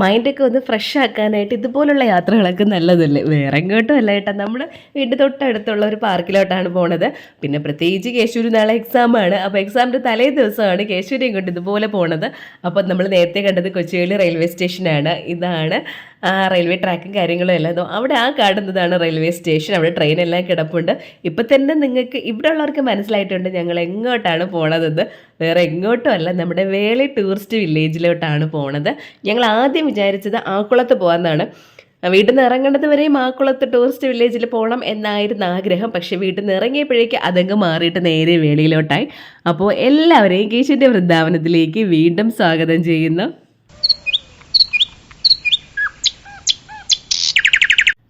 മൈൻഡൊക്കെ ഒന്ന് ഫ്രഷ് ആക്കാനായിട്ട് ഇതുപോലുള്ള യാത്രകളൊക്കെ നല്ലതല്ലേ? വേറെ എങ്ങോട്ടും അല്ല കേട്ടോ. നമ്മുടെ വീട്ടിൽ തൊട്ടടുത്തുള്ള ഒരു പാർക്കിലോട്ടാണ് പോണത്. പിന്നെ പ്രത്യേകിച്ച് കേശൂര് നാളെ എക്സാമാണ് അപ്പോൾ എക്സാമിന്റെ തലേ ദിവസമാണ് കേശൂരെയും ഇങ്ങോട്ട് ഇതുപോലെ പോണത്. അപ്പോൾ നമ്മൾ നേരത്തെ കണ്ടത് കൊച്ചുവേളി റെയിൽവേ സ്റ്റേഷനാണ് ഇതാണ് റെയിൽവേ ട്രാക്കും കാര്യങ്ങളും എല്ലാം അവിടെ ആ കാണുന്നതാണ് റെയിൽവേ സ്റ്റേഷൻ അവിടെ ട്രെയിൻ ട്രെയിനെല്ലാം കിടപ്പുണ്ട്. ഇപ്പം തന്നെ നിങ്ങൾക്ക് ഇവിടെ ഉള്ളവർക്ക് മനസ്സിലായിട്ടുണ്ട് ഞങ്ങൾ എങ്ങോട്ടാണ് പോണതെന്ന്. വേറെ എങ്ങോട്ടും അല്ല നമ്മുടെ വേളി ടൂറിസ്റ്റ് വില്ലേജിലോട്ടാണ് പോണത്. ഞങ്ങൾ ആദ്യം വിചാരിച്ചത് ആക്കുളത്ത് പോകാമെന്നാണ് വീട്ടിൽ നിന്ന് ഇറങ്ങേണ്ടത് വരെയും ആക്കുളത്ത് ടൂറിസ്റ്റ് വില്ലേജിൽ പോകണം എന്നായിരുന്നു ആഗ്രഹം. പക്ഷേ വീട്ടിൽ നിന്ന് ഇറങ്ങിയപ്പോഴേക്ക് അതങ്ങ് മാറിയിട്ട് നേരെ വേളിയിലോട്ടായി. അപ്പോൾ എല്ലാവരെയും കേശുവിന്റെ വൃന്ദാവനത്തിലേക്ക് വീണ്ടും സ്വാഗതം ചെയ്യുന്നു.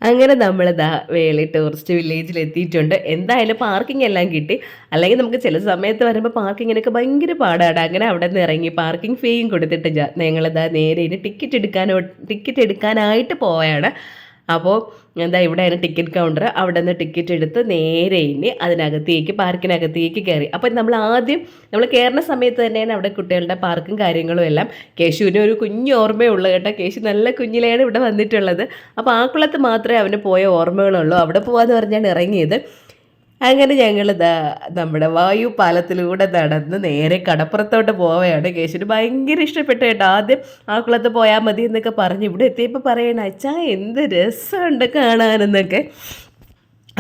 അങ്ങനെ നമ്മൾ ദാ വേളി ടൂറിസ്റ്റ് വില്ലേജിൽ എത്തിയിട്ടുണ്ട് എന്തായാലും പാർക്കിംഗ് എല്ലാം കിട്ടി. അല്ലെങ്കിൽ നമുക്ക് ചില സമയത്ത് വരുമ്പോൾ പാർക്കിങ്ങിനൊക്കെ ഭയങ്കര പാടാണ്. അങ്ങനെ അവിടെ നിന്ന് ഇറങ്ങി പാർക്കിംഗ് ഫീയും കൊടുത്തിട്ട് ഞങ്ങളിതാ നേരെ ഇനി ടിക്കറ്റ് എടുക്കാനോ ടിക്കറ്റ് എടുക്കാനായിട്ട് പോവുകയാണ് അപ്പോൾ എന്താ ഇവിടെയാണ് ടിക്കറ്റ് കൗണ്ടർ അവിടെ നിന്ന് ടിക്കറ്റ് എടുത്ത് നേരെ ഇനി അതിനകത്തേക്ക് പാർക്കിനകത്തേക്ക് കയറി. അപ്പോൾ നമ്മൾ ആദ്യം നമ്മൾ കയറുന്ന സമയത്ത് തന്നെയാണ് അവിടെ കുട്ടികളുടെ പാർക്കും കാര്യങ്ങളും എല്ലാം. കേശുവിന് ഒരു കുഞ്ഞു ഓർമ്മയുള്ളൂ കേട്ടോ. കേശു നല്ല കുഞ്ഞിലെയാണ് ഇവിടെ വന്നിട്ടുള്ളത്. അപ്പോൾ ആ കുളത്ത് മാത്രമേ അവന് പോയ ഓർമ്മകളുള്ളൂ. അവിടെ പോകാമെന്ന് പറഞ്ഞാണ് ഇറങ്ങിയത്. അങ്ങനെ ഞങ്ങൾ നമ്മുടെ വായു പാലത്തിലൂടെ നടന്ന് നേരെ കടപ്പുറത്തോട്ട് പോവുകയാണ്. കേശുവിന് ഭയങ്കര ഇഷ്ടപ്പെട്ടു കേട്ടോ. ആദ്യം ആ കുളത്ത് പോയാൽ മതി എന്നൊക്കെ പറഞ്ഞ് ഇവിടെ എത്തിയപ്പോൾ പറയണ അച്ഛാ എന്ത് രസമുണ്ട് കാണാനെന്നൊക്കെ.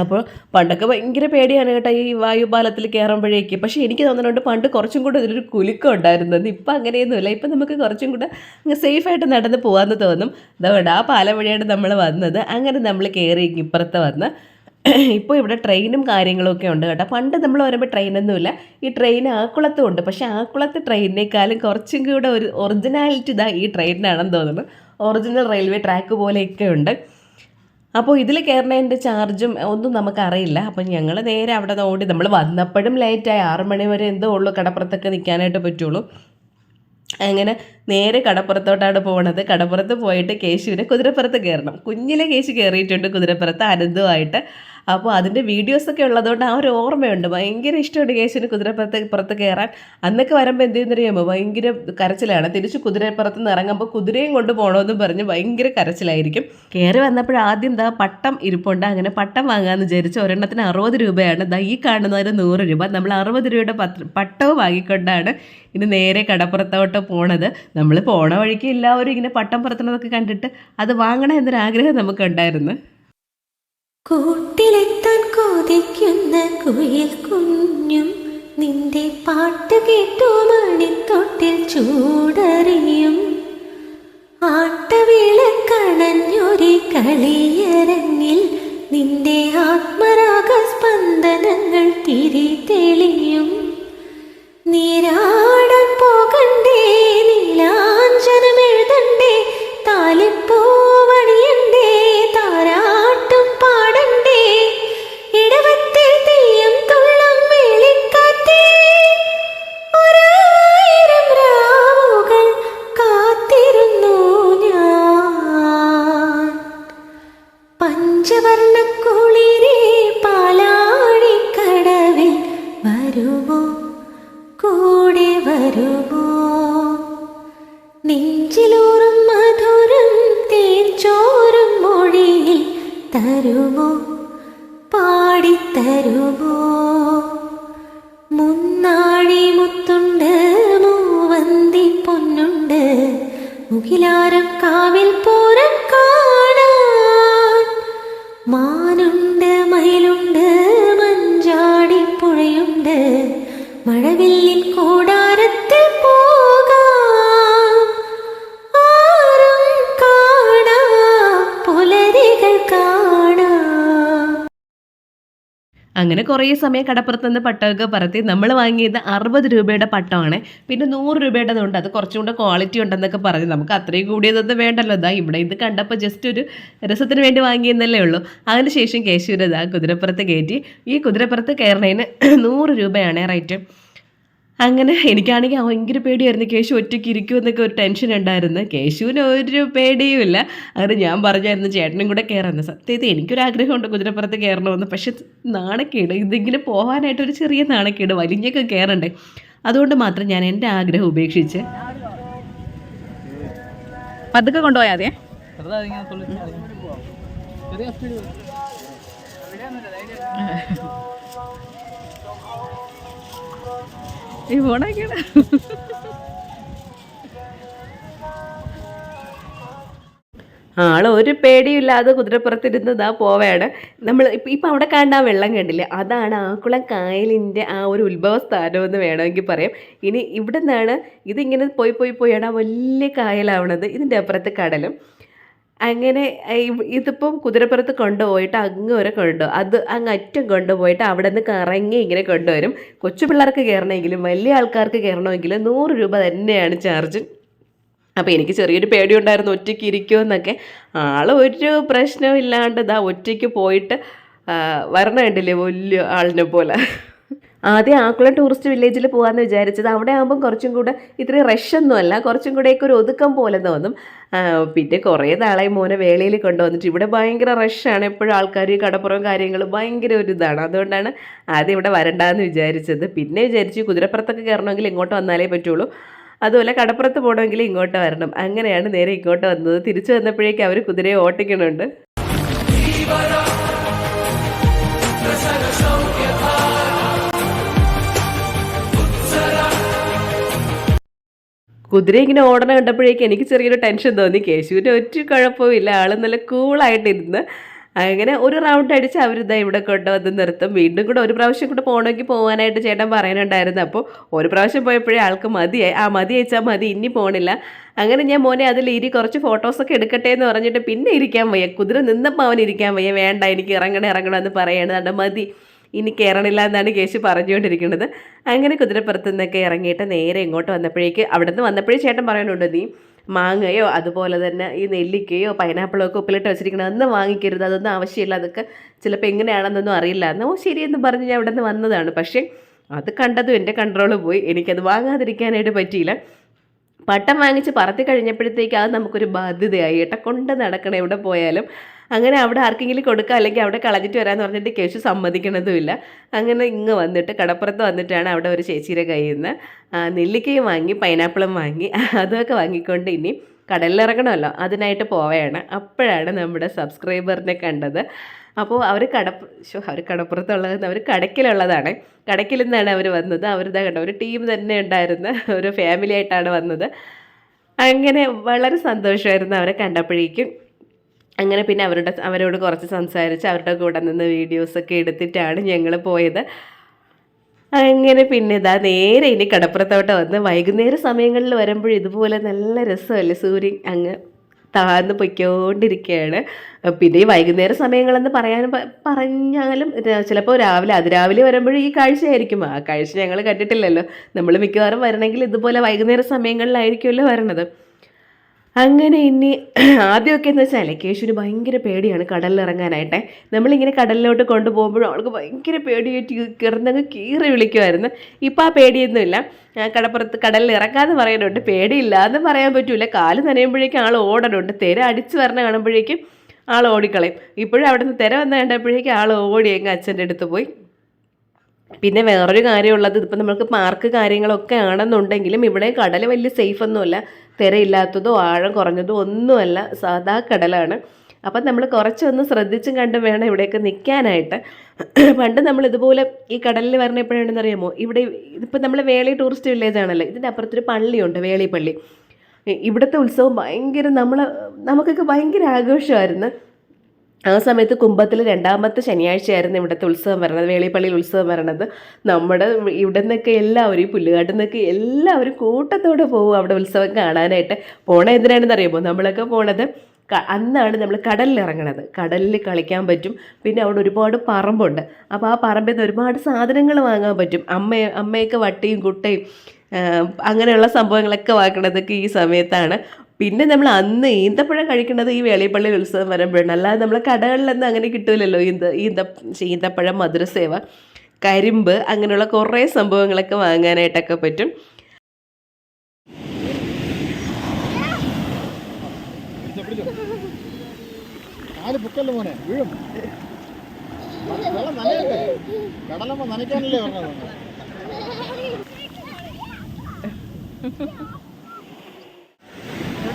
അപ്പോൾ പണ്ടൊക്കെ ഭയങ്കര പേടിയാണ് കേട്ടോ ഈ വായുപാലത്തിൽ കയറുമ്പോഴേക്ക്. പക്ഷേ എനിക്ക് തോന്നുന്നുണ്ട് പണ്ട് കുറച്ചും കൂടെ ഇതിലൊരു കുലുക്കം ഉണ്ടായിരുന്നത്. ഇപ്പം അങ്ങനെയൊന്നുമില്ല. ഇപ്പം നമുക്ക് കുറച്ചും കൂടെ അങ്ങ് സേഫായിട്ട് നടന്ന് പോകാമെന്ന് തോന്നും. അതുകൊണ്ട് ആ പാലം വഴിയാണ് നമ്മൾ വന്നത്. അങ്ങനെ നമ്മൾ കയറി ഇപ്പുറത്ത് വന്ന് ഇപ്പോൾ ഇവിടെ ട്രെയിനും കാര്യങ്ങളൊക്കെ ഉണ്ട് കേട്ടോ. പണ്ട് നമ്മൾ വരുമ്പോൾ ട്രെയിനൊന്നുമില്ല ഈ ട്രെയിൻ ആക്കുളത്തും ഉണ്ട്. പക്ഷേ ആക്കുളത്ത് ട്രെയിനിനേക്കാളും കുറച്ചും കൂടെ ഒരു ഒറിജിനാലിറ്റി ഇതാ ഈ ട്രെയിനിനാണെന്ന് തോന്നുന്നു. ഒറിജിനൽ റെയിൽവേ ട്രാക്ക് പോലെയൊക്കെ ഉണ്ട്. അപ്പോൾ ഇതിൽ കയറുന്നതിന്റെ ചാർജും ഒന്നും നമുക്കറിയില്ല. അപ്പം ഞങ്ങൾ നേരെ അവിടെ ഓടി നമ്മൾ വന്നപ്പോഴും ലേറ്റായി ആറ് മണി വരെ എന്തോ ഉള്ളൂ കടപ്പുറത്തൊക്കെ നിൽക്കാനായിട്ട് പറ്റുള്ളൂ. അങ്ങനെ നേരെ കടപ്പുറത്തോട്ടാണ് പോണത്. കടപ്പുറത്ത് പോയിട്ട് കേശുവിനെ കുതിരപ്പുറത്ത് കയറണം കുഞ്ഞിലെ കേശു കയറിയിട്ടുണ്ട് കുതിരപ്പുറത്ത് അനന്തമായിട്ട് അപ്പോൾ അതിന്റെ വീഡിയോസൊക്കെ ഉള്ളതുകൊണ്ട് ആ ഒരു ഓർമ്മയുണ്ട്. ഭയങ്കര ഇഷ്ടമുണ്ട് കേശുവിന് കുതിരപ്പുറത്ത് പുറത്ത് കയറാൻ അന്നൊക്കെ വരുമ്പോൾ എന്ത് ചെയ്യുന്നറിയാമോ ഭയങ്കര കരച്ചിലാണ്. തിരിച്ച് കുതിരപ്പുറത്ത് നിന്ന് ഇറങ്ങുമ്പോൾ കുതിരയും കൊണ്ട് പോകണമെന്ന് പറഞ്ഞ് ഭയങ്കര കരച്ചിലായിരിക്കും. കയറി വന്നപ്പോൾ ആദ്യം ദാ പട്ടം ഇരിപ്പുണ്ട്. അങ്ങനെ പട്ടം വാങ്ങാമെന്ന് വിചാരിച്ച് ഒരെണ്ണത്തിന് അറുപത് രൂപയാണ്. ദാ ഈ കാണുന്നതിന് നൂറ് രൂപ. നമ്മൾ അറുപത് രൂപയുടെ പത്ര പട്ടവും വാങ്ങിക്കൊണ്ടാണ് ഇനി നേരെ കടപ്പുറത്തോട്ട് പോണത്. നമ്മൾ പോണ വഴിക്ക് എല്ലാവരും ഇങ്ങനെ പട്ടം പറത്തുന്നതൊക്കെ കണ്ടിട്ട് അത് വാങ്ങണം എന്നൊരാഗ്രഹം നമുക്കുണ്ടായിരുന്നു. കൂട്ടിലെത്താൻ കൊതിക്കുന്ന കുയിൽ കുഞ്ഞും നിന്റെ പാട്ട് കേട്ടു മണിത്തൊട്ടിൽ ചൂടറിയും. ആട്ടവിളക്കണഞ്ഞൊരു കളിയരങ്ങിൽ നിന്റെ ആത്മരാഗ സ്പന്ദനങ്ങൾ തിരി തെളിയും നീരാടാൻ പോകണ്ടേ നെഞ്ചിലൂറും മധുരം തേച്ചോറും മൊഴിയിൽ തരുമോ? പാടിത്തരുമോ? മുന്നാഴി മുത്തുണ്ട് മൂവന്തി പൊന്നുണ്ട്. മുകിലാരം കാവിൽ പൂരം കാണാൻ മാനുണ്ട്. അങ്ങനെ കുറേ സമയം കടപ്പുറത്ത് നിന്ന് പട്ടമൊക്കെ പറത്തി നമ്മൾ വാങ്ങിയത് അറുപത് രൂപയുടെ പട്ടമാണ് പിന്നെ നൂറ് രൂപയുടെ അത് കുറച്ചും കൂടെ ക്വാളിറ്റി ഉണ്ടെന്നൊക്കെ പറഞ്ഞ് നമുക്ക് അത്രയും കൂടിയതൊന്നും വേണ്ടല്ലോ. ഇതാ ഇവിടെ ഇത് കണ്ടപ്പോൾ ജസ്റ്റ് ഒരു രസത്തിന് വേണ്ടി വാങ്ങിയെന്നല്ലേ ഉള്ളൂ. അതിനുശേഷം കേശൂരത കുതിരപ്പുറത്ത് കയറ്റി. ഈ കുതിരപ്പുറത്ത് കയറുന്നതിന് നൂറ് രൂപയാണ് റേറ്റ് അങ്ങനെ എനിക്കാണെങ്കിൽ ഭയങ്കര പേടിയായിരുന്നു കേശു ഒറ്റയ്ക്ക് ഇരിക്കുമെന്നൊക്കെ ഒരു ടെൻഷൻ ഉണ്ടായിരുന്നു. കേശുവിന് ഒരു പേടിയുമില്ല. അങ്ങനെ ഞാൻ പറഞ്ഞായിരുന്നു ചേട്ടനും കൂടെ കയറാമെന്ന് സത്യത്തിൽ എനിക്കൊരാഗ്രഹമുണ്ട് കുതിരപ്പുറത്ത് കയറണമെന്ന് പക്ഷെ നാണക്കേട് ഇതിങ്ങനെ പോകാനായിട്ട് ഒരു ചെറിയ നാണക്കേട് വലിഞ്ഞൊക്കെ കയറണ്ടേ അതുകൊണ്ട് മാത്രം ഞാൻ എന്റെ ആഗ്രഹം ഉപേക്ഷിച്ച്. പതുക്കെ കൊണ്ടുപോയാൽ മതിയേ ചെറിയ ഈ ആൾ ഒരു പേടിയില്ലാതെ കുതിരപ്പുറത്തിരുന്നതാ പോവുകയാണ് നമ്മൾ ഇപ്പം അവിടെ കാണുന്ന ആ വെള്ളം കണ്ടില്ലേ? അതാണ് ആക്കുളം കായലിന്റെ ആ ഒരു ഉത്ഭവ സ്ഥാനം എന്ന് വേണമെങ്കിൽ പറയാം. ഇനി ഇവിടെ നിന്നാണ് ഇതിങ്ങനെ പോയി പോയി പോയാണ് ആ വലിയ കായലാവണത്. ഇതിന്റെ അപ്പുറത്ത് കടലും. അങ്ങനെ ഇതിപ്പം കുതിരപ്പുറത്ത് കൊണ്ടുപോയിട്ട് അങ്ങ് വരെ കൊണ്ടുപോകും അത് അങ്ങ് അറ്റം കൊണ്ടുപോയിട്ട് അവിടെ നിന്ന് കറങ്ങി ഇങ്ങനെ കൊണ്ടുവരും. കൊച്ചു പിള്ളേർക്ക് കയറണമെങ്കിലും വലിയ ആൾക്കാർക്ക് കയറണമെങ്കിലും നൂറ് രൂപ തന്നെയാണ് ചാർജ്. അപ്പോൾ എനിക്ക് ചെറിയൊരു പേടി ഉണ്ടായിരുന്നു ഒറ്റയ്ക്ക് ഇരിക്കുമെന്നൊക്കെ ആൾ ഒരു പ്രശ്നവും ഇല്ലാണ്ട് ഇതാ ഒറ്റയ്ക്ക് പോയിട്ട് വരണമുണ്ടല്ലേ വലിയ ആളിനെ പോലെ. ആദ്യം ആക്കുളം ടൂറിസ്റ്റ് വില്ലേജിൽ പോകാമെന്ന് വിചാരിച്ചത്. അവിടെ ആകുമ്പം കുറച്ചും കൂടെ ഇത്രയും റഷൊന്നും അല്ല. കുറച്ചും കൂടെയൊക്കെ ഒരു ഒതുക്കം പോലെ തോന്നും. പിന്നെ കുറേ നാളായി മോനെ വേളയിൽ കൊണ്ടുവന്നിട്ട്. ഇവിടെ ഭയങ്കര റഷാണ് എപ്പോഴും ആൾക്കാർ കടപ്പുറം കാര്യങ്ങൾ ഭയങ്കര ഒരു ഇതാണ്. അതുകൊണ്ടാണ് ആദ്യം ഇവിടെ വരണ്ടാന്ന് വിചാരിച്ചത്. പിന്നെ വിചാരിച്ചു കുതിരപ്പുറത്തൊക്കെ കയറണമെങ്കിൽ ഇങ്ങോട്ട് വന്നാലേ പറ്റുള്ളൂ. അതുപോലെ കടപ്പുറത്ത് പോകണമെങ്കിൽ ഇങ്ങോട്ട് വരണം. അങ്ങനെയാണ് നേരെ ഇങ്ങോട്ട് വന്നത്. തിരിച്ചു വന്നപ്പോഴേക്കും അവർ കുതിരയെ ഓട്ടിക്കണുണ്ട് കുതിര ഇങ്ങനെ ഓടണ കണ്ടപ്പോഴേക്കും എനിക്ക് ചെറിയൊരു ടെൻഷൻ തോന്നി. കേശുവിന്റെ ഒറ്റ കുഴപ്പമില്ല ആൾ നല്ല കൂളായിട്ടിരുന്ന് അങ്ങനെ ഒരു റൗണ്ട് അടിച്ച് അവരിതാ ഇവിടെ കൊണ്ടുവന്ന് നിർത്തും. വീണ്ടും കൂടെ ഒരു പ്രാവശ്യം കൂടെ പോകണമെങ്കിൽ പോകാനായിട്ട് ചേട്ടൻ പറയാനുണ്ടായിരുന്നു. അപ്പോൾ ഒരു പ്രാവശ്യം പോയപ്പോഴേ ആൾക്ക് മതിയായി. ആ മതി അയച്ചാൽ മതി ഇനി പോണില്ല. അങ്ങനെ ഞാൻ മോനെ അതിൽ ഇരി കുറച്ച് ഫോട്ടോസൊക്കെ എടുക്കട്ടെ എന്ന് പറഞ്ഞിട്ട് പിന്നെ ഇരിക്കാൻ വയ്യ. കുതിര നിന്നപ്പോൾ അവൻ ഇരിക്കാൻ വയ്യ. വേണ്ട എനിക്ക് ഇറങ്ങണം ഇറങ്ങണം എന്ന് പറയണത് മതി. ഇനി കയറണില്ല എന്നാണ് കേശു പറഞ്ഞുകൊണ്ടിരിക്കുന്നത്. അങ്ങനെ കുതിരപ്പുറത്ത് നിന്നൊക്കെ ഇറങ്ങിയിട്ട് നേരെ ഇങ്ങോട്ട് വന്നപ്പോഴേക്ക് അവിടെ നിന്ന് വന്നപ്പോഴേ ചേട്ടൻ പറയാനുണ്ട് നീ മാങ്ങയോ അതുപോലെ തന്നെ ഈ നെല്ലിക്കയോ പൈനാപ്പിളോ ഒക്കെ ഉപ്പിലിട്ട് വെച്ചിരിക്കണം അന്ന് വാങ്ങിക്കരുത് അതൊന്നും ആവശ്യമില്ല അതൊക്കെ ചിലപ്പോൾ എങ്ങനെയാണെന്നൊന്നും അറിയില്ല. എന്ന് ശരിയെന്ന് പറഞ്ഞ് ഞാൻ അവിടെ നിന്ന് വന്നതാണ്. പക്ഷേ അത് കണ്ടതും എന്റെ കൺട്രോൾ പോയി. എനിക്കത് വാങ്ങാതിരിക്കാനായിട്ട് പറ്റിയില്ല. പട്ടം വാങ്ങിച്ച് പറത്തി കഴിഞ്ഞപ്പോഴത്തേക്ക് അത് നമുക്കൊരു ബാധ്യതയായി. ഏട്ടാ കൊണ്ട് നടക്കണം എവിടെ പോയാലും. അങ്ങനെ അവിടെ ആർക്കെങ്കിലും കൊടുക്കുക അല്ലെങ്കിൽ അവിടെ കളഞ്ഞിട്ട് വരാമെന്ന് പറഞ്ഞിട്ട് കേശു സമ്മതിക്കണതുമില്ല അങ്ങനെ ഇങ്ങ് വന്നിട്ട് കടപ്പുറത്ത് വന്നിട്ടാണ് അവിടെ ഒരു ചേച്ചിയുടെ കയ്യിൽ നിന്ന് നെല്ലിക്കയും വാങ്ങി പൈനാപ്പിളും വാങ്ങി അതൊക്കെ വാങ്ങിക്കൊണ്ട് ഇനി കടലിലിറങ്ങണമല്ലോ. അതിനായിട്ട് പോവുകയാണ് അപ്പോഴാണ് നമ്മുടെ സബ്സ്ക്രൈബറിനെ കണ്ടത്. അപ്പോൾ അവർ കടപ്പ് ശോ അവർ കടപ്പുറത്തുള്ളത് അവർ കടക്കിലുള്ളതാണ്. കടക്കിൽ നിന്നാണ് അവർ വന്നത്. അവരിതാ കണ്ടോ ഒരു ടീം തന്നെ ഉണ്ടായിരുന്ന. ഒരു ഫാമിലി ആയിട്ടാണ് വന്നത്. അങ്ങനെ വളരെ സന്തോഷമായിരുന്നു അവരെ കണ്ടപ്പോഴേക്കും. അങ്ങനെ പിന്നെ അവരുടെ അവരോട് കുറച്ച് സംസാരിച്ച് അവരുടെ കൂടെ നിന്ന് വീഡിയോസൊക്കെ എടുത്തിട്ടാണ് ഞങ്ങൾ പോയത്. അങ്ങനെ പിന്നെ ഇതാ നേരെ ഇനി കടപ്പുറത്തോട്ട് വന്ന് വൈകുന്നേര സമയങ്ങളിൽ വരുമ്പോൾ ഇതുപോലെ നല്ല രസമല്ലേ? സൂര്യൻ അങ്ങ് താഴ്ന്ന് പൊയ്ക്കോണ്ടിരിക്കുകയാണ് പിന്നെ ഈ വൈകുന്നേര സമയങ്ങളെന്ന് പറയാൻ പറഞ്ഞാലും ചിലപ്പോൾ രാവിലെ അതിരാവിലെ വരുമ്പോഴും ഈ കാഴ്ചയായിരിക്കും. ആ കാഴ്ച ഞങ്ങൾ കണ്ടിട്ടില്ലല്ലോ. നമ്മൾ മിക്കവാറും വരണമെങ്കിൽ ഇതുപോലെ വൈകുന്നേര സമയങ്ങളിലായിരിക്കുമല്ലോ വരണത്. അങ്ങനെ ഇനി ആദ്യമൊക്കെ എന്ന് വെച്ചാൽ കേശുവിന് ഭയങ്കര പേടിയാണ് കടലിൽ ഇറങ്ങാനായിട്ടെ നമ്മളിങ്ങനെ കടലിലോട്ട് കൊണ്ടുപോകുമ്പോഴും അവൾക്ക് ഭയങ്കര പേടിയായിട്ട് കിടന്നങ്ങ് കീറി വിളിക്കുമായിരുന്നു ഇപ്പോൾ ആ പേടിയൊന്നുമില്ല. കടപ്പുറത്ത് കടലിൽ ഇറങ്ങാന്ന് പറയാനുണ്ട് പേടിയില്ല എന്ന് പറയാൻ പറ്റൂല. കാൽ നനയുമ്പോഴേക്കും ആൾ ഓടണുണ്ട്. തിര അടിച്ച് വരണ കാണുമ്പോഴേക്കും ആൾ ഓടിക്കളയും. ഇപ്പോഴും അവിടെ നിന്ന് തിര വന്ന് കണ്ടപ്പോഴേക്കും ആൾ ഓടി അങ്ങ് അച്ഛന്റെ അടുത്ത് പോയി. പിന്നെ വേറൊരു കാര്യമുള്ളത് ഇതിപ്പോൾ നമുക്ക് പാർക്ക് കാര്യങ്ങളൊക്കെ ആണെന്നുണ്ടെങ്കിലും ഇവിടെ കടൽ വലിയ സേഫ് ഒന്നുമല്ല. തിരയില്ലാത്തതോ ആഴം കുറഞ്ഞതോ ഒന്നുമല്ല. സാധാ കടലാണ്. അപ്പം നമ്മൾ കുറച്ചൊന്ന് ശ്രദ്ധിച്ചും കണ്ടും വേണം ഇവിടെയൊക്കെ നിൽക്കാനായിട്ട് പണ്ട് നമ്മൾ ഇതുപോലെ ഈ കടലിൽ വരണ എപ്പോഴാണെന്ന് അറിയാമോ ഇവിടെ ഇതിപ്പോൾ നമ്മൾ വേളി ടൂറിസ്റ്റ് വില്ലേജ് ആണല്ലോ. ഇതിന്റെ അപ്പുറത്തൊരു പള്ളിയുണ്ട് വേളി പള്ളി ഇവിടുത്തെ ഉത്സവം ഭയങ്കര നമ്മൾ നമുക്കൊക്കെ ഭയങ്കര ആഘോഷമായിരുന്നു. ആ സമയത്ത് കുംഭത്തിൽ രണ്ടാമത്തെ ശനിയാഴ്ചയായിരുന്നു ഇവിടുത്തെ ഉത്സവം വരണത് വേളിപ്പള്ളിയിൽ ഉത്സവം വരണത് നമ്മുടെ ഇവിടെ നിന്നൊക്കെ എല്ലാവരും ഈ പുല്ലുകാട്ടിൽ നിന്നൊക്കെ എല്ലാവരും കൂട്ടത്തോടെ പോകും അവിടെ ഉത്സവം കാണാനായിട്ട്. പോണ എന്തിനാണെന്ന് അറിയുമോ? നമ്മളൊക്കെ പോണത് അന്നാണ് നമ്മൾ കടലിൽ ഇറങ്ങണത്. കടലിൽ കളിക്കാൻ പറ്റും. പിന്നെ അവിടെ ഒരുപാട് പറമ്പുണ്ട്. അപ്പോൾ ആ പറമ്പിൽ നിന്ന് ഒരുപാട് സാധനങ്ങൾ വാങ്ങാൻ പറ്റും. അമ്മ അമ്മയൊക്കെ വട്ടിയും കുട്ടയും അങ്ങനെയുള്ള സംഭവങ്ങളൊക്കെ വാങ്ങണതൊക്കെ ഈ സമയത്താണ്. പിന്നെ നമ്മൾ അന്ന് ഈന്തപ്പഴം കഴിക്കുന്നത് ഈ വേളിപ്പള്ളി ഉത്സവം വരുമ്പോഴാണ്. അല്ലാതെ നമ്മളെ കടകളിലൊന്നും അങ്ങനെ കിട്ടില്ലല്ലോ ഈന്ത ഈന്ത ഈന്തപ്പഴം മധുരസേവ കരിമ്പ് അങ്ങനെയുള്ള കുറേ സംഭവങ്ങളൊക്കെ വാങ്ങാനായിട്ടൊക്കെ പറ്റും. കടലമ്മ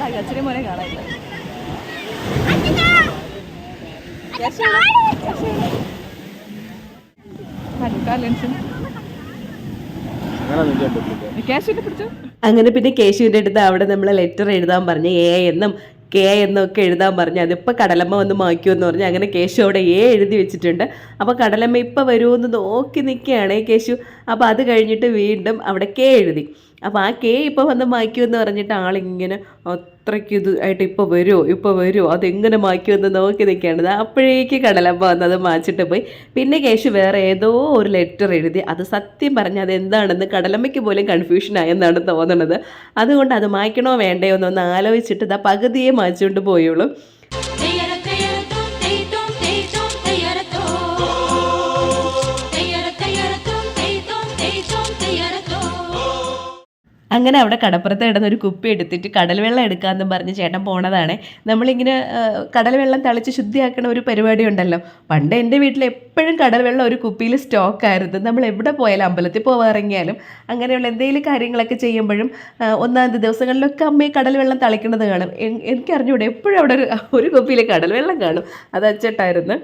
അച്ഛനെ മോനെ കാണാനില്ല. അങ്ങനെ പിന്നെ കേശുവിന്റെ അടുത്ത് അവിടെ നമ്മൾ ലെറ്റർ എഴുതാൻ പറഞ്ഞ് എ എന്നും കെ എന്നും ഒക്കെ എഴുതാൻ പറഞ്ഞു അതിപ്പോൾ കടലമ്മ വന്ന് എന്ന് പറഞ്ഞു അങ്ങനെ കേശു അവിടെ എ എഴുതി വെച്ചിട്ടുണ്ട്. അപ്പോൾ കടലമ്മ ഇപ്പോൾ വരുമെന്ന് നോക്കി നിൽക്കുകയാണ് കേശു. അപ്പോൾ അത് കഴിഞ്ഞിട്ട് വീണ്ടും അവിടെ കെ എഴുതി. അപ്പോൾ ആ കെ ഇപ്പോൾ വന്ന് മായ്ക്കുമെന്ന് പറഞ്ഞിട്ട് ആളിങ്ങനെ അത്രയ്ക്ക് ഇത് ആയിട്ട് ഇപ്പോൾ വരുമോ ഇപ്പോൾ വരുമോ അതെങ്ങനെ മായ്ക്കുമെന്ന് നോക്കി നിൽക്കേണ്ടത്. അപ്പോഴേക്ക് കടലമ്മ വന്നത് മാച്ചിട്ട് പോയി. പിന്നെ കേശു വേറെ ഏതോ ഒരു ലെറ്റർ എഴുതി അത് സത്യം പറഞ്ഞാൽ അത് എന്താണെന്ന് കടലമ്മയ്ക്ക് പോലും കൺഫ്യൂഷൻ ആയെന്നാണ് തോന്നുന്നത് അതുകൊണ്ട് അത് മായ്ക്കണോ വേണ്ടയോ എന്നൊന്ന് ആലോചിച്ചിട്ട് ഇതാ പകുതിയെ മായ്ച്ചുകൊണ്ട് പോയുള്ളൂ അങ്ങനെ അവിടെ കടപ്പുറത്ത് കിടന്ന് ഒരു കുപ്പി എടുത്തിട്ട് കടൽ വെള്ളം എടുക്കാമെന്ന് പറഞ്ഞ് ചേട്ടൻ പോണതാണ്. നമ്മളിങ്ങനെ കടൽ വെള്ളം തളിച്ച് ശുദ്ധിയാക്കണ ഒരു പരിപാടി ഉണ്ടല്ലോ. പണ്ട് എന്റെ വീട്ടിൽ എപ്പോഴും കടൽ വെള്ളം ഒരു കുപ്പിയിൽ സ്റ്റോക്കായിരുന്നു നമ്മൾ എവിടെ പോയാലും അമ്പലത്തിൽ പോകാറിറങ്ങിയാലും അങ്ങനെയുള്ള എന്തെങ്കിലും കാര്യങ്ങളൊക്കെ ചെയ്യുമ്പോഴും ഒന്നാം ദിവസങ്ങളിലൊക്കെ അമ്മയെ കടൽ വെള്ളം തളിക്കുന്നത് കാണും. എനിക്കറിഞ്ഞൂടെ എപ്പോഴും അവിടെ ഒരു ഒരു കുപ്പിയിൽ കടൽ വെള്ളം കാണും. അത് അച്ചട്ടായിരുന്നു.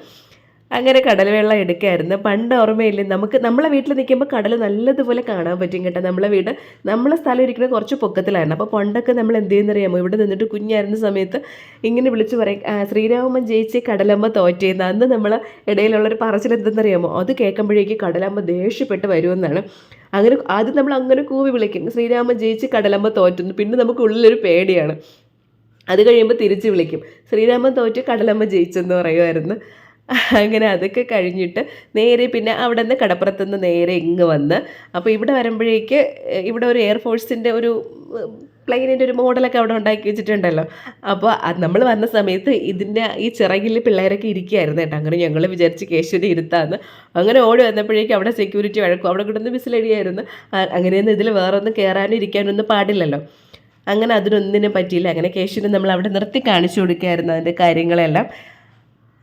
അങ്ങനെ കടൽ വെള്ളം എടുക്കായിരുന്നു. പണ്ട് ഓർമ്മയില്ലേ നമുക്ക് നമ്മളെ വീട്ടിൽ നിൽക്കുമ്പോൾ കടൽ നല്ലതുപോലെ കാണാൻ പറ്റും കേട്ടോ. നമ്മളെ വീട് നമ്മളെ സ്ഥലം ഇരിക്കുന്നത് കുറച്ച് പൊക്കത്തിലായിരുന്നു. അപ്പോൾ പണ്ടൊക്കെ നമ്മൾ എന്ത് ചെയ്യുന്നറിയാമോ? ഇവിടെ നിന്നിട്ട് കുഞ്ഞായിരുന്ന സമയത്ത് ഇങ്ങനെ വിളിച്ച് പറയും "ആ, ശ്രീരാമൻ ജയിച്ച് കടലമ്മ തോറ്റേന്ന്. അന്ന് നമ്മൾ ഇടയിലുള്ളൊരു പറച്ചിൽ എന്തെന്നറിയാമോ? അത് കേൾക്കുമ്പോഴേക്ക് കടലമ്മ ദേഷ്യപ്പെട്ട് വരുമെന്നാണ്. അങ്ങനെ ആദ്യം നമ്മൾ അങ്ങനെ കൂവി വിളിക്കും ശ്രീരാമൻ ജയിച്ച് കടലമ്മ തോറ്റുന്നു. പിന്നെ നമുക്ക് ഉള്ളിലൊരു പേടിയാണ്. അത് കഴിയുമ്പോൾ തിരിച്ച് വിളിക്കും ശ്രീരാമൻ തോറ്റ് കടലമ്മ ജയിച്ചെന്ന് പറയുമായിരുന്നു. അങ്ങനെ അതൊക്കെ കഴിഞ്ഞിട്ട് നേരെ പിന്നെ അവിടെ നിന്ന് കടപ്പുറത്തുനിന്ന് നേരെ ഇങ്ങ് വന്ന്. അപ്പോൾ ഇവിടെ വരുമ്പോഴേക്ക് ഇവിടെ ഒരു എയർഫോഴ്സിന്റെ ഒരു പ്ലെയിനിന്റെ ഒരു മോഡലൊക്കെ അവിടെ ഉണ്ടാക്കി വെച്ചിട്ടുണ്ടല്ലോ. അപ്പോൾ അത് നമ്മൾ വന്ന സമയത്ത് ഇതിന്റെ ഈ ചിറകിൽ പിള്ളേരൊക്കെ ഇരിക്കുകയായിരുന്നു കേട്ടോ. അങ്ങനെ ഞങ്ങൾ വിചാരിച്ച് കേശുവിനെ ഇരുത്താന്ന്. അങ്ങനെ ഓടി വന്നപ്പോഴേക്കും അവിടെ സെക്യൂരിറ്റി വഴക്കും. അവിടെ കിടന്ന് വിസിലടിയായിരുന്നു. അങ്ങനെയൊന്നും ഇതിൽ വേറെ ഒന്നും കയറാനും ഇരിക്കാനൊന്നും പാടില്ലല്ലോ. അങ്ങനെ അതിനൊന്നിനും പറ്റിയില്ല. അങ്ങനെ കേശുവിനെ നമ്മൾ അവിടെ നിർത്തി കാണിച്ചു കൊടുക്കുകയായിരുന്നു അതിന്റെ കാര്യങ്ങളെല്ലാം.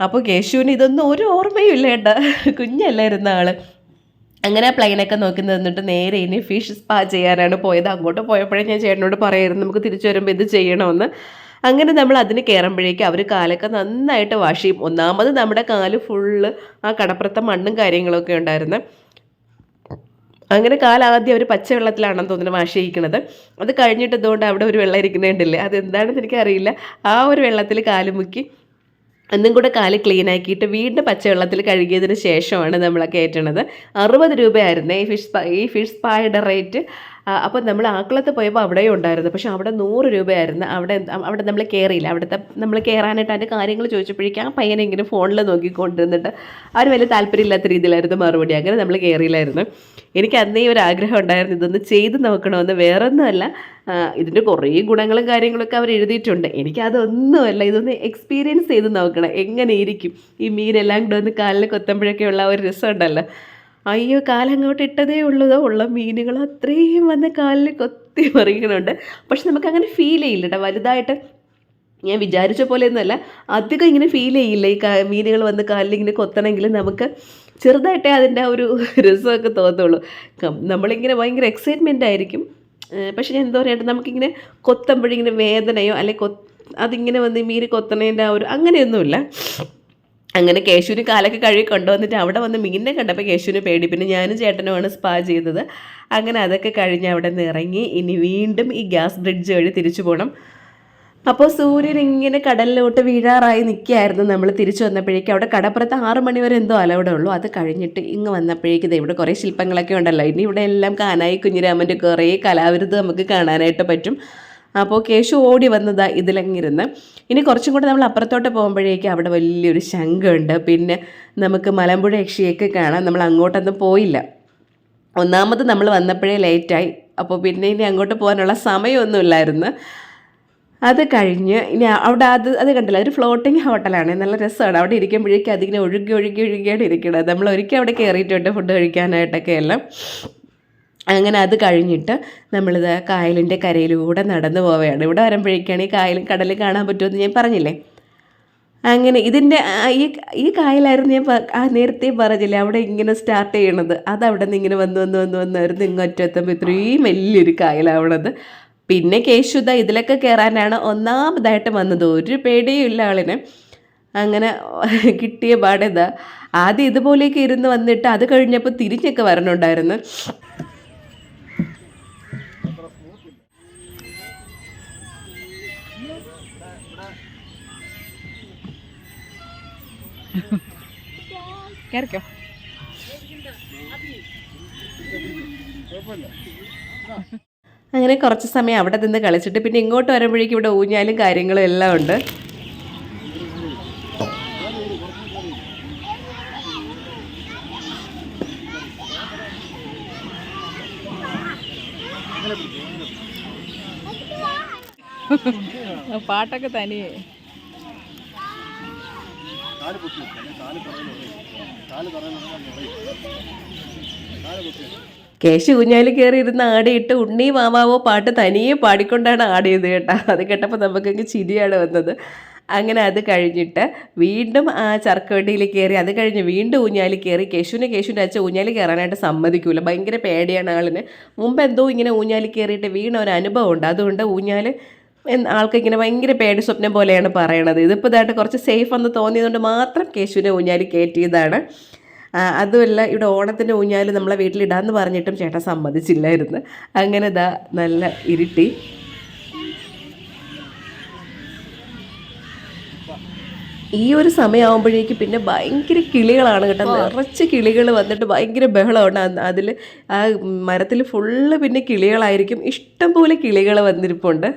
അപ്പോൾ കേശുവിന് ഇതൊന്നും ഒരു ഓർമ്മയും ഇല്ല കേട്ടോ. കുഞ്ഞല്ലായിരുന്ന ആൾ. അങ്ങനെ പ്ലെയിനൊക്കെ നോക്കി നിന്നിട്ട് നേരെ ഇനി ഫിഷ് സ്പാ ചെയ്യാനാണ് പോയത്. അങ്ങോട്ട് പോയപ്പോഴേ ഞാൻ ചേട്ടനോട് പറയായിരുന്നു നമുക്ക് തിരിച്ചു വരുമ്പോൾ ഇത് ചെയ്യണമെന്ന്. അങ്ങനെ നമ്മൾ അതിന് കയറുമ്പോഴേക്കും അവർ കാലൊക്കെ നന്നായിട്ട് വാഷ് ചെയ്യും. ഒന്നാമത് നമ്മുടെ കാൽ ഫുള്ള് ആ കടപ്പുറത്തെ മണ്ണും കാര്യങ്ങളൊക്കെ ഉണ്ടായിരുന്നു. അങ്ങനെ കാലാദ്യം അവർ പച്ചവെള്ളത്തിലാണെന്ന് തോന്നുന്നു വാഷ് ചെയ്യിക്കണത്. അത് കഴിഞ്ഞിട്ട് ഇതുകൊണ്ട് അവിടെ ഒരു വെള്ളം ഇരിക്കുന്നുണ്ടല്ലേ? അതെന്താണെന്ന് എനിക്കറിയില്ല. ആ ഒരു വെള്ളത്തിൽ കാൽ മുക്കി ഒന്നും കൂടെ കാൽ ക്ലീൻ ആക്കിയിട്ട് വീണ്ടും പച്ചവെള്ളത്തിൽ കഴുകിയതിന് ശേഷമാണ് നമ്മൾ കയറ്റണത് അറുപത് രൂപയായിരുന്നു. ഈ ഫിഷ് ഈ ഫിഷ് സ്പായുടെ റേറ്റ് അപ്പോൾ നമ്മൾ ആക്കുളത്ത് പോയപ്പോൾ അവിടെയും ഉണ്ടായിരുന്നു. പക്ഷേ അവിടെ നൂറ് രൂപയായിരുന്നു. അവിടെ അവിടെ നമ്മൾ കയറിയില്ല അവിടുത്തെ നമ്മൾ കയറാനായിട്ട് അതിന്റെ കാര്യങ്ങൾ ചോദിച്ചപ്പോഴേക്കും ആ പയ്യനെ ഇങ്ങനെ ഫോണിൽ നോക്കിക്കൊണ്ടിരുന്നിട്ട് അവർ വലിയ താല്പര്യമില്ലാത്ത രീതിയിലായിരുന്നു മറുപടി. അങ്ങനെ നമ്മൾ കയറിയില്ലായിരുന്നു എനിക്ക് അന്നേ ഒരു ആഗ്രഹം ഉണ്ടായിരുന്നു. ഇതൊന്ന് ചെയ്ത് നോക്കണമെന്ന്. വേറെ ഒന്നുമല്ല ഇതിന്റെ കുറേ ഗുണങ്ങളും കാര്യങ്ങളൊക്കെ അവർ എഴുതിയിട്ടുണ്ട്. എനിക്ക് അതൊന്നുമല്ല ഇതൊന്ന് എക്സ്പീരിയൻസ് ചെയ്ത് നോക്കണം. എങ്ങനെ ഇരിക്കും? ഈ മീനെല്ലാം കൂടെ ഒന്ന് കാലിൽ കൊത്തുമ്പോഴൊക്കെയുള്ള ഒരു രസമുണ്ടല്ലോ അയ്യോ കാലങ്ങോട്ട് ഇട്ടതേ ഉള്ളതോ. ഉള്ള മീനുകൾ അത്രയും വന്ന് കാലിൽ കൊത്തി മറിയണുണ്ട് പക്ഷെ നമുക്ക് അങ്ങനെ ഫീൽ ചെയ്യില്ല കേട്ടോ വലുതായിട്ട് ഞാൻ വിചാരിച്ച പോലെയൊന്നുമല്ല. അധികം ഇങ്ങനെ ഫീൽ ചെയ്യില്ല. ഈ മീനുകൾ വന്ന് കാലിൽ ഇങ്ങനെ കൊത്തണമെങ്കിൽ നമുക്ക് ചെറുതായിട്ടേ അതിന്റെ ഒരു രസമൊക്കെ തോന്നുള്ളൂ നമ്മളിങ്ങനെ ഭയങ്കര എക്സൈറ്റ്മെന്റ് ആയിരിക്കും. പക്ഷെ ഞാൻ എന്താ പറയുക നമുക്കിങ്ങനെ കൊത്തുമ്പോഴിങ്ങനെ വേദനയോ അല്ലെങ്കിൽ അതിങ്ങനെ വന്ന് മീൻ കൊത്തണേന്റെ ആ ഒരു അങ്ങനെയൊന്നുമില്ല. അങ്ങനെ കേശുവിന് കാലൊക്കെ കഴുകി കൊണ്ടുവന്നിട്ട് അവിടെ വന്ന് മീനിനെ കണ്ടപ്പോൾ കേശുവിന് പേടി. പിന്നെ ഞാനും ചേട്ടനുമാണ് സ്പാ ചെയ്തത്. അങ്ങനെ അതൊക്കെ കഴിഞ്ഞ് അവിടെ നിന്ന് ഇറങ്ങി. ഇനി വീണ്ടും ഈ ഗ്യാസ് ബ്രിഡ്ജ് വഴി തിരിച്ചു പോകണം അപ്പോൾ സൂര്യൻ ഇങ്ങനെ കടലിലോട്ട് വീഴാറായി നിൽക്കുകയായിരുന്നു. നമ്മൾ തിരിച്ചു വന്നപ്പോഴേക്കും അവിടെ കടപ്പുറത്ത് ആറ് മണി വരെ എന്തോ അലവിടെ ഉള്ളൂ അത് കഴിഞ്ഞിട്ട് ഇങ്ങ് വന്നപ്പോഴേക്കും ഇവിടെ കുറേ ശില്പങ്ങളൊക്കെ ഉണ്ടല്ലോ. ഇനി ഇവിടെ എല്ലാം കാനായി കുഞ്ഞിരാമന്റെ കുറേ കലാവിരുത് നമുക്ക് കാണാനായിട്ട് പറ്റും. അപ്പോൾ കേശു ഓടി വന്നതാ ഇതിലങ്ങിരുന്ന്. ഇനി കുറച്ചും കൂടെ നമ്മൾ അപ്പുറത്തോട്ട് പോകുമ്പോഴേക്ക് അവിടെ വലിയൊരു ശംഖുണ്ട്. പിന്നെ നമുക്ക് മലമ്പുഴ യക്ഷിയൊക്കെ കാണാം. നമ്മൾ അങ്ങോട്ടൊന്നും പോയില്ല. ഒന്നാമത് നമ്മൾ വന്നപ്പോഴേ ലേറ്റായി. അപ്പോൾ പിന്നെ ഇനി അങ്ങോട്ട് പോകാനുള്ള സമയമൊന്നുമില്ലായിരുന്നു. അത് കഴിഞ്ഞ് ഇനി അവിടെ അത് അത് കണ്ടില്ല. ഒരു ഫ്ലോട്ടിംഗ് ഹോട്ടലാണ്. നല്ല രസമാണ്. അവിടെ ഇരിക്കുമ്പോഴേക്കും അതിങ്ങനെ ഒഴുകി ഒഴുകി ഒഴുകിയാണ് ഇരിക്കുന്നത്. നമ്മൾ ഒരിക്കൽ അവിടെ കയറിയിട്ടുണ്ട് ഫുഡ് കഴിക്കാനായിട്ടൊക്കെ എല്ലാം. അങ്ങനെ അത് കഴിഞ്ഞിട്ട് നമ്മളിത് കായലിന്റെ കരയിലൂടെ നടന്നു പോവുകയാണ്. ഇവിടെ വരുമ്പോഴേക്കാണ് ഈ കായലും കടലും കാണാൻ പറ്റുമെന്ന് ഞാൻ പറഞ്ഞില്ലേ? അങ്ങനെ ഇതിന്റെ ഈ ഈ കായലായിരുന്നു ഞാൻ ആ നേരത്തെ പറഞ്ഞില്ലേ? അവിടെ ഇങ്ങനെ സ്റ്റാർട്ട് ചെയ്യണത്. അത് അവിടെ നിന്ന് ഇങ്ങനെ വന്ന് വന്ന് വന്ന് വന്നായിരുന്നു ഇങ്ങോട്ടെത്തുമ്പോൾ ഇത്രയും വലിയൊരു കായലാവണത്. പിന്നെ കേശുദ ഇതിലൊക്കെ കയറാനാണ് ഒന്നാമതായിട്ട് വന്നത്. ഒരു പേടിയും ഇല്ല ആളിന്. അങ്ങനെ കിട്ടിയ പാടേതാ ആദ്യം ഇതുപോലെയൊക്കെ ഇരുന്ന് വന്നിട്ട് അത് കഴിഞ്ഞപ്പോൾ തിരിഞ്ഞൊക്കെ വരണുണ്ടായിരുന്നു. കയറിക്കോ അങ്ങനെ കുറച്ച് സമയം അവിടെ നിന്ന് കളിച്ചിട്ട് പിന്നെ ഇങ്ങോട്ട് വരുമ്പോഴേക്കും ഇവിടെ ഊഞ്ഞാലും കാര്യങ്ങളും എല്ലാം ഉണ്ട്. പാട്ടൊക്കെ തനിയേ. കാൽ പൊട്ടി കാൽ കാൽ കാൽ പൊട്ടി കേശു ഊഞ്ഞാലിൽ കയറി ഇരുന്ന് ആടിയിട്ട് ഉണ്ണി മാമാവോ പാട്ട് തനിയെ പാടിക്കൊണ്ടാണ് ആടിയത് കേട്ടോ. അത് കേട്ടപ്പോൾ നമുക്കങ്ങ് ചിരിയാണ് വന്നത്. അങ്ങനെ അത് കഴിഞ്ഞിട്ട് വീണ്ടും ആ ചർക്കവണ്ടിയിൽ കയറി അത് കഴിഞ്ഞ് വീണ്ടും ഊഞ്ഞാലിൽ കയറി. കേശുവിനെ കേശുവിന്റെ അച്ഛൻ ഊഞ്ഞാലിൽ കയറാനായിട്ട് സമ്മതിക്കൂല. ഭയങ്കര പേടിയാണ് ആളിന്. മുമ്പ് എന്തോ ഇങ്ങനെ ഊഞ്ഞാലിൽ കയറിയിട്ട് വീണ ഒരു അനുഭവം ഉണ്ട്. അതുകൊണ്ട് ഊഞ്ഞാൽ ആൾക്ക് ഇങ്ങനെ ഭയങ്കര പേടി സ്വപ്നം പോലെയാണ് പറയണത്. ഇതിപ്പോൾ ഇതായിട്ട് കുറച്ച് സേഫ് എന്ന് തോന്നിയതുകൊണ്ട് മാത്രം കേശുവിനെ ഊഞ്ഞാൽ കയറ്റിയതാണ് അതുമല്ല ഇവിടെ ഓണത്തിന്റെ ഊഞ്ഞാൽ നമ്മളെ വീട്ടിലിടാന്ന് പറഞ്ഞിട്ടും ചേട്ടൻ സമ്മതിച്ചില്ലായിരുന്നു. അങ്ങനെ ഇതാ നല്ല ഇരുട്ടി. ഈ ഒരു സമയമാകുമ്പോഴേക്ക് പിന്നെ ഭയങ്കര കിളികളാണ് കേട്ടോ. നിറച്ച് കിളികൾ വന്നിട്ട് ഭയങ്കര ബഹളമുണ്ട് അതിൽ ആ മരത്തിൽ ഫുള്ള് പിന്നെ കിളികളായിരിക്കും. ഇഷ്ടംപോലെ കിളികൾ വന്നിരിപ്പുണ്ട്.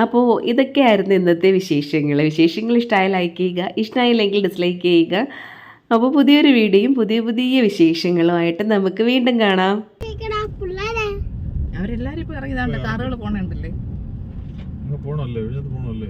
അപ്പോൾ ഇതൊക്കെയായിരുന്നു ഇന്നത്തെ വിശേഷങ്ങൾ. വിശേഷങ്ങൾ ഇഷ്ടമായ ലൈക്ക് ചെയ്യുക ഇഷ്ടമായില്ലെങ്കിൽ ഡിസ്ലൈക്ക് ചെയ്യുക. അപ്പോൾ പുതിയൊരു വീഡിയോയും പുതിയ പുതിയ വിശേഷങ്ങളുമായിട്ട് നമുക്ക് വീണ്ടും കാണാം. അവരെല്ലാരും ഇപ്പൊ ഇറങ്ങിയതാണ്ട് കാറുകൾ പോണുണ്ടല്ലേ? പോണല്ലേ പോണല്ലേ